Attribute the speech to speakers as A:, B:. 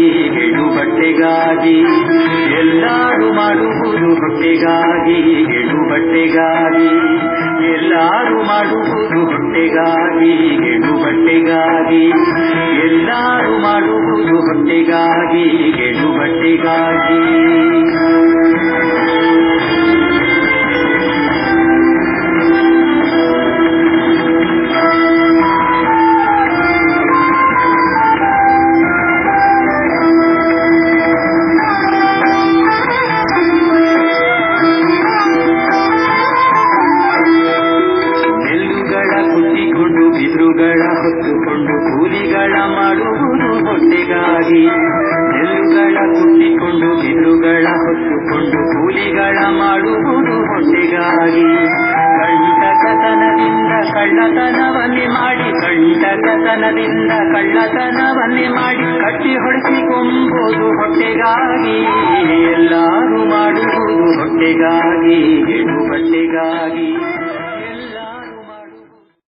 A: ಹೆಣ್ಣು ಬಟ್ಟೆಗಾಗಿ. ಎಲ್ಲಾರು ಮಾಡುವುದು ಹೊಟ್ಟೆಗಾಗಿ ಹೆಣ್ಣು ಬಟ್ಟೆಗಾಗಿ. ಎಲ್ಲಾರು ಮಾಡುವುದು ಹೊಟ್ಟೆಗಾಗಿ ಹೆಣ್ಣು ಬಟ್ಟೆಗಾಗಿ. ಎಲ್ಲಾರು ಮಾಡುವುದು ಹೊಟ್ಟೆಗಾಗಿ ಹೆಣ್ಣು ಬಟ್ಟೆಗಾಗಿ. ಬಿರುಗಳ ಹೊತ್ತುಕೊಂಡು ಕೂಲಿಗಳ ಮಾಡುವುದು ಹೊಟ್ಟೆಗಾಗಿ. ನೆಲ್ಲುಗಳ ಕುಟ್ಟಿಕೊಂಡು ಬಿರುಗಳ ಹೊತ್ತುಕೊಂಡು ಕೂಲಿಗಳ ಮಾಡುವುದು ಹೊಟ್ಟೆಗಾಗಿ. ಕಂಟಕತನದಿಂದ ಕಳ್ಳತನವನ್ನೇ ಮಾಡಿ ಕಂಟಕತನದಿಂದ ಕಳ್ಳತನವನ್ನೇ ಮಾಡಿ ಕಟ್ಟಿ ಹೊಡೆಸಿಕೊಂಬುದು ಹೊಟ್ಟೆಗಾಗಿ.